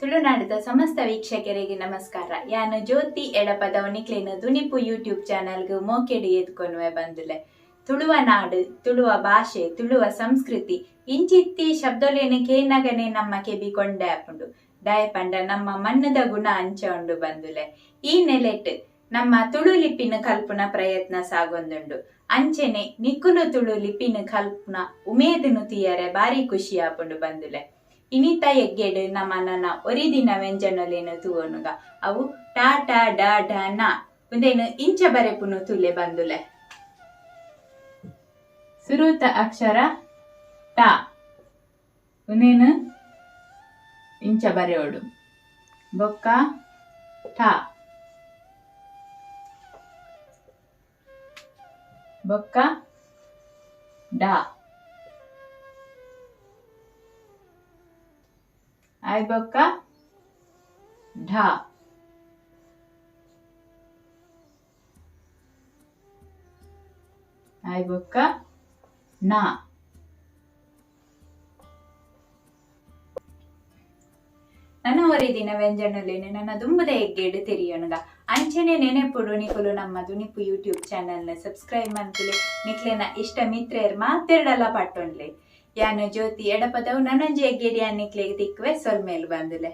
ತುಳುನಾಡಿದ ಸಮಸ್ತ ವೀಕ್ಷಕರಿಗೆ ನಮಸ್ಕಾರ. ಯಾನು ಜ್ಯೋತಿ ಎಡಪದ ನಿಕ್ಲೇನ ದುನಿಪು ಯೂಟ್ಯೂಬ್ ಚಾನಲ್ಗೆ ಮೋಕೆಡಿ ಎದ್ಕೊನ್ವೆ ಬಂದುಲೆ. ತುಳುವ ನಾಡು, ತುಳುವ ಭಾಷೆ, ತುಳುವ ಸಂಸ್ಕೃತಿ, ಇಂಚಿತ್ತಿ ಶಬ್ದಲೇನೆ ಕೇನಗನೆ ನಮ್ಮ ಕೆಬಿ ಕೊಂಡೆ ಆಪುಂಡು ಡಯಪಂಡ ನಮ್ಮ ಮಣ್ಣದ ಗುಣ ಅಂಚ ಉಂಡು ಬಂದುಲೆ. ಈ ನೆಲೆಟ್ ನಮ್ಮ ತುಳು ಲಿಪಿನ ಕಲ್ಪನ ಪ್ರಯತ್ನ ಸಾಗೊಂದುಂಡು. ಅಂಚೆನೆ ನಿಕ್ಕುನು ತುಳು ಲಿಪಿನ ಕಲ್ಪನ ಉಮೇದನು ತೀಯರೆ ಬಾರಿ ಖುಷಿ ಆಪುಂಡು ಬಂದುಲೆ. ಇನಿತ ಎಗ್ಗೆಡು ನಮನನ ಒರಿ ಒರಿದಿನ ವ್ಯಂಜನಲೇನು ತೂವನುಗ ಅವು ಟಾ ಟಾ ಡಾ ಡಾ ನ ಉಂದೆನ್ ಇಂಚ ಬರೆಪುನು ತುಲೆ ಬಂದುಲೆ. ಸುರುತ ಅಕ್ಷರ ಟ. ಉಂದೇನು ಇಂಚ ಬರೆಯೋಡು. ಬೊಕ್ಕ ಠ. ಬೊಕ್ಕ ಡಾ ಢ. ಆಯ್ ಬೊಕ್ಕ ನ. ನನ್ನ ಒರಿದಿನ ವ್ಯಂಜನಲೇನೆ ನನ್ನ ದುಂಬದ ಎಗ್ಗೆಡು ತೆರೆಯೋಣಗ ಅಂಚನೆ ನೆನೆಪುಡು ನಿಕುಲು ನಮ್ಮ ದುನಿಪು ಯೂಟ್ಯೂಬ್ ಚಾನಲ್ನ ಸಬ್ಸ್ಕ್ರೈಬ್ ಮನ್ಪುಲೆ ನಿಕ್ಲೆನ ಇಷ್ಟ ಮಿತ್ರೆಯರ್ ಮಾತೆರಡಲ್ಲ ಪಟ್ಟೊಂಡ್ಲೆ ಯಾನು ಜ್ಯೋತಿ ಎಡಪದವು ನನಂಜಿ ಎಗ್ಗೆಡಿ ಅನ್ನಿಕ್ಲೆಗೆ ತಿಕ್ಕುವೆ ಸೊಲ್ಮೇಲ್ ಬಂದುಲೆ